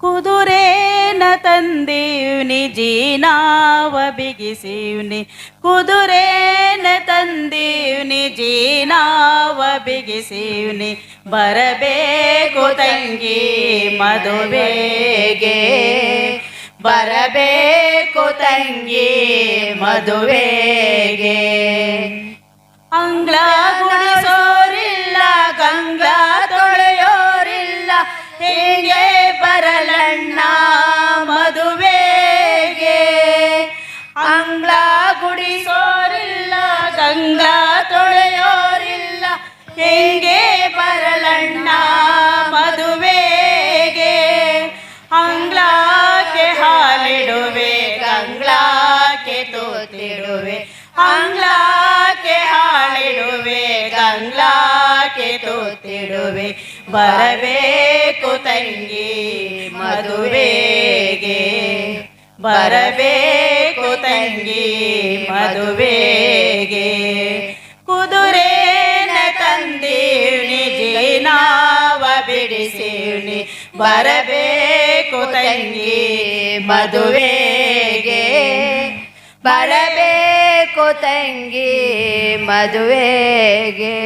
ಕುದುರೇನ ತಂದೀವ್ನಿ, ಜೀನಾವ ಬಿಗಿಸೀವ್ನಿ. ಕುದುರೇನ ತಂದೀವ್ನಿ, ಜೀನಾವ ಬಿಗಿಸೀವ್ನಿ. ಬರಬೇಕು ತಂಗಿ ಮದುವೆಗೆ. ಬರಬೇಕು ತಂಗಿ ಮದುವೆಗೆ. ಅಂಗ್ಲ ಗುಡಿಸೋರಿಲ್ಲ ಗಂಗ್ಲ ತೊಳೆಯೋರಿಲ್ಲ. ಹೇಗೆ ಬರಲಣ್ಣ ಮದುವೆಗೆ. ಅಂಗ್ಲ ಗುಡಿಸೋರಿಲ್ಲ ಗಂಗಾ ತೊಳೆಯೋರಿಲ್ಲ. ಹೆಂಗೆ ಬರಲಣ್ಣ ಮದುವೆಗೆ. ಅಂಗ್ಲಾಕ್ಕೆ ಹಾಲಿಡುವೆ ಗಂಗ್ಲಾಕ್ಕೆ ತೋತಿಡುವೆ. ಅಂಗ್ಲಾಕ್ಕೆ ಹಾಲಿಡುವೆ ಗಂಗ್ಲಾಕ್ಕೆ ತೂತಿಡುವೆ ಬರಬೇಕು ತಂಗಿ, ಮದುವೆಗೆ. ಬರಬೇಕು ತಂಗಿ, ಮದುವೆಗೆ. ಕುದುರೆ ತಂದೀಣಿ ಜೀನಾವ ಬಿಡಿಸೀಣಿ ಬರಬೇಕು ತಂಗಿ, ಮದುವೆಗೆ. ಬರಬೇಕು ತಂಗಿ, ಮದುವೆಗೆ.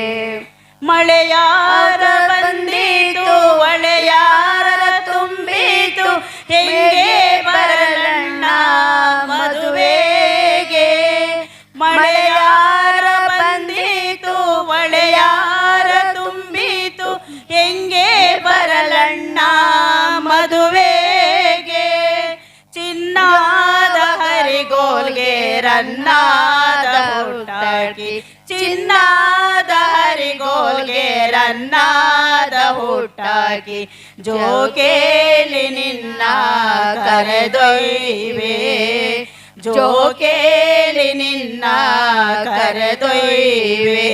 ಮಳೆಯಾರ ಬಂದಿತು ಒಳೆಯಾರ ತುಂಬಿತು ಹೆಂಗೆ ಬರಲಣ್ಣ ಮದುವೆಗೆ? ಮಳೆಯಾರ ಬಂದಿತು ಒಳೆಯಾರ ತುಂಬಿತು ಹೆಂಗೆ ಬರಲಣ್ಣ ಮದುವೆಗೆ? ಚಿನ್ನಾದ ಹರಿಗೋಲ್ಗೆ ರನ್ನಾದ ಚಿನ್ನಾದ ಹರಿಗೋಲ್ಗೆ ರನ್ನಾದ ಹುಟ್ಟಾಕಿ ಜೋಕೇಲಿ ನಿನ್ನ ಕರೆದೊಯ್ವೆ. ಜೋಕೇಲಿ ನಿನ್ನ ಕರೆದೊಯ್ವೆ.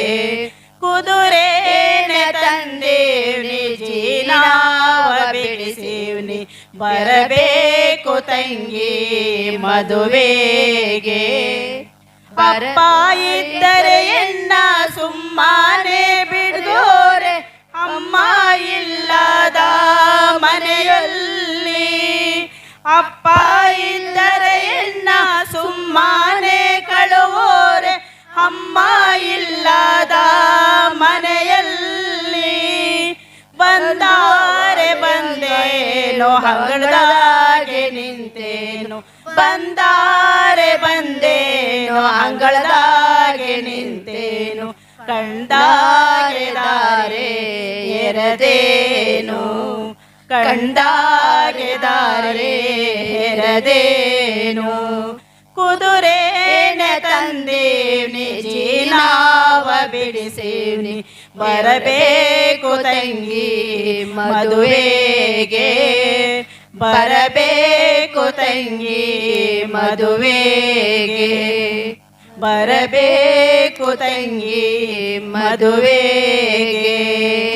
ಕುದುರೆನೆ ತಂದೇವ್ನಿ ಜೀನಾವ ಬಿಡಿಸೀವ್ನಿ, ಬರಬೇಕು ತಂಗಿ ಮದುವೆಗೆ. ಅಪ್ಪ ಇದ್ದರೆ ಎನ್ನ ಸುಮ್ಮನೆ ಅಮ್ಮ ಇಲ್ಲದ ಮನೆಯಲ್ಲಿ ಅಪ್ಪ ಇಲ್ಲರೆ ಎನ್ನ ಸುಮ್ಮನೆ ಕಳುವೋರೆ, ಅಮ್ಮ ಇಲ್ಲದ ಮನೆಯಲ್ಲಿ ಬಂದಾರೆ, ಬಂದೇನೋ ಅಂಗಳದಾಗೆ ನಿಂತೇನು, ಬಂದಾರೆ, ಬಂದೇನೋ ಅಂಗಳದಾಗೆ ನಿಂತೇನು ದಾರೆ ಎರದೇನು ಕಂಡಾಗೆ ದಾರೆ ಎರದೇನು ಕುದುರೆನ ತಂದೇವ್ನಿ ಜೀನಾವ ಬಿಡಿಸೇವ್ನಿ, ಬರಬೇಕು ತಂಗಿ ಮದುವೆಗೆ. ಬರಬೇಕು ತಂಗಿ ಮದುವೆಗೆ. ಬರಬೇಕು ತಂಗಿ ಮದುವೆಗೆ.